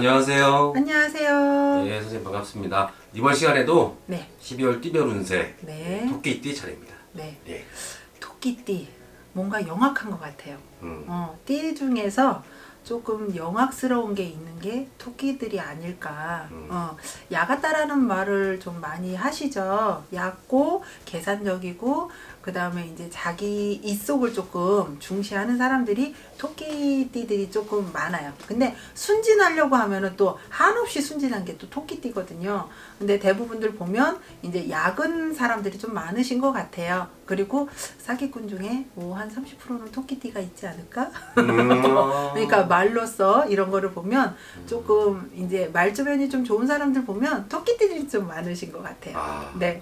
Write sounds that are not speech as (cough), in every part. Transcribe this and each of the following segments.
안녕하세요. 안녕하세요. 네, 선생님 반갑습니다. 이번 시간에도 네, 12월 띠별 운세 네, 토끼띠 차례입니다. 네. 예. 토끼띠 뭔가 영악한 것 같아요. 음. 어, 띠 중에서 조금 영악스러운 게 있는 게 토끼들이 아닐까. 음. 어, 야같다라는 말을 좀 많이 하시죠. 얕고 계산적이고 그 다음에 이제 자기 이속을 조금 중시하는 사람들이 토끼띠들이 조금 많아요. 근데 순진하려고 하면은 또 한없이 순진한 게 또 토끼띠거든요. 근데 대부분들 보면 이제 야근 사람들이 좀 많으신 것 같아요. 그리고 사기꾼 중에 뭐 한 30%는 토끼띠가 있지 않을까? 음. (laughs) 그러니까 말로써 이런 거를 보면 조금 이제 말주변이 좀 좋은 사람들 보면 토끼띠들이 좀 많으신 것 같아요. 아. 네.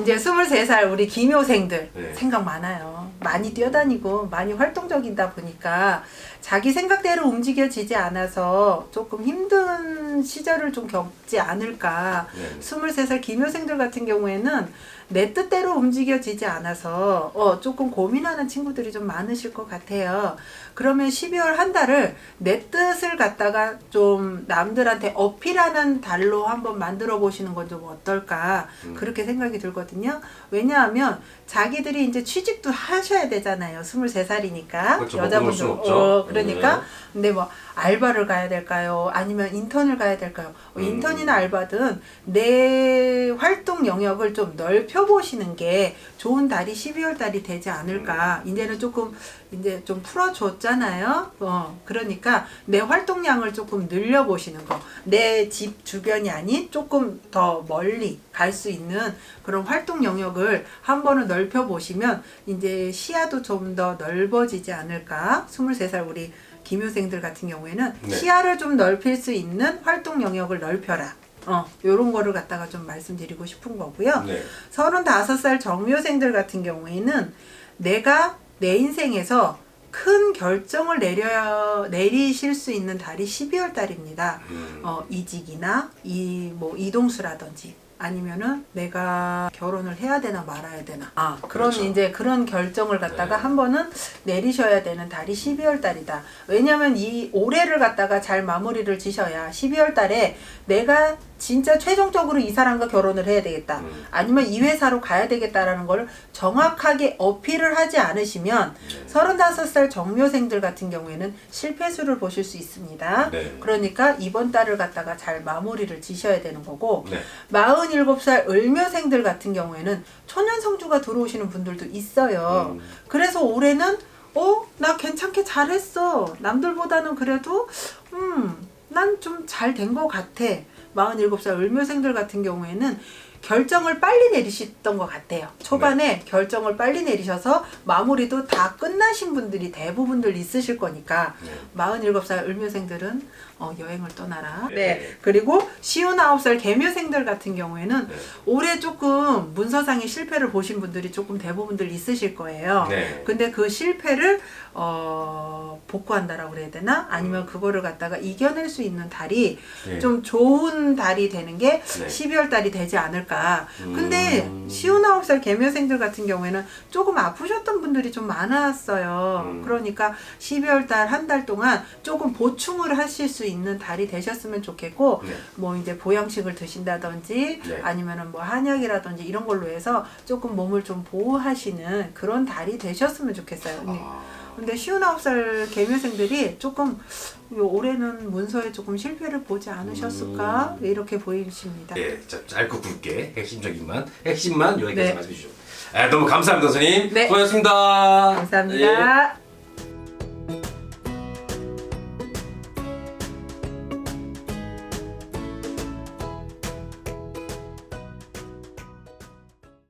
이제 23살 우리 기묘생들 네. 생각 많아요. 많이 뛰어다니고 많이 활동적이다 보니까 자기 생각대로 움직여지지 않아서 조금 힘든 시절을 좀 겪지 않을까. 네. 23살 기묘생들 같은 경우에는 내 뜻대로 움직여지지 않아서 어, 조금 고민하는 친구들이 좀 많으실 것 같아요. 그러면 12월 한 달을 내 뜻을 갖다가 좀 남들한테 어필하는 달로 한번 만들어 보시는 건 좀 어떨까 음. 그렇게 생각이 들거든요. 왜냐하면 자기들이 이제 취직도 하셔야 되잖아요. 23살이니까 그렇죠. 수는 없죠. 어, 그러니까 네. 근데 뭐 알바를 가야 될까요? 아니면 인턴을 가야 될까요? 뭐 음. 인턴이나 알바든 내 활동 영역을 좀 넓혀 보시는 게 좋은 달이 12월 달이 되지 않을까. 음. 이제는 조금 이제 좀 풀어줬잖아요. 어, 그러니까 내 활동량을 조금 늘려 보시는 거. 내 집 주변이 아닌 조금 더 멀리 갈 수 있는 그런 활동 영역을 한 번은 넓혀 보시면 이제 시야도 좀 더 넓어지지 않을까. 23살 우리 기묘생들 같은 경우에는 네. 시야를 좀 넓힐 수 있는 활동 영역을 넓혀라. 어, 요런 거를 갖다가 좀 말씀드리고 싶은 거고요. 네. 35살 정묘생들 같은 경우에는 내가 내 인생에서 큰 결정을 내려 내리실 수 있는 달이 12월 달입니다. 음. 어, 이직이나 이 뭐 이동수라든지 아니면은 내가 결혼을 해야 되나 말아야 되나 아 그런 그렇죠. 이제 그런 결정을 갖다가 네. 한 번은 내리셔야 되는 달이 12월 달이다 왜냐면 이 올해를 갖다가 잘 마무리를 지셔야 12월 달에 내가 진짜 최종적으로 이 사람과 결혼을 해야 되겠다 음. 아니면 이 회사로 가야 되겠다라는 걸 정확하게 어필을 하지 않으시면 네. 35살 정묘생들 같은 경우에는 실패수를 보실 수 있습니다. 네. 그러니까 이번 달을 갖다가 잘 마무리를 지셔야 되는 거고 네. 47살 을묘생들 같은 경우에는 초년성주가 들어오시는 분들도 있어요. 음. 그래서 올해는 어? 나 괜찮게 잘했어. 남들보다는 그래도 음, 난 좀 잘 된 것 같아. 47살 을묘생들 같은 경우에는 결정을 빨리 내리셨던 것 같아요. 초반에 결정을 빨리 내리셔서 마무리도 다 끝나신 분들이 대부분들 있으실 거니까 네. 47살 을묘생들은 어, 여행을 떠나라. 네. 네. 그리고 59살 개묘생들 같은 경우에는 네. 올해 조금 문서상의 실패를 보신 분들이 조금 대부분들 있으실 거예요. 네. 근데 그 실패를 어, 복구한다라고 그래야 되나? 아니면 그거를 갖다가 이겨낼 수 있는 달이 네. 좀 좋은 달이 되는 게 네. 12월 달이 되지 않을까. 근데 음. 59살 개묘생들 같은 경우에는 조금 아프셨던 분들이 좀 많았어요. 음. 그러니까 12월 달 한 달 동안 조금 보충을 하실 수 있는 달이 되셨으면 좋겠고 네. 뭐 이제 보양식을 드신다든지 네. 아니면은 뭐 한약이라든지 이런 걸로 해서 조금 몸을 좀 보호하시는 그런 달이 되셨으면 좋겠어요. 아. 근데 59살 개묘생들이 조금 요 올해는 문서에 조금 실패를 보지 않으셨을까 음. 이렇게 보이십니다. 네, 자, 짧고 굵게 핵심적인만 핵심만 여기까지 네. 말씀해 주시죠. 아, 너무 감사합니다, 선생님. 네. 고맙습니다. 감사합니다. 예.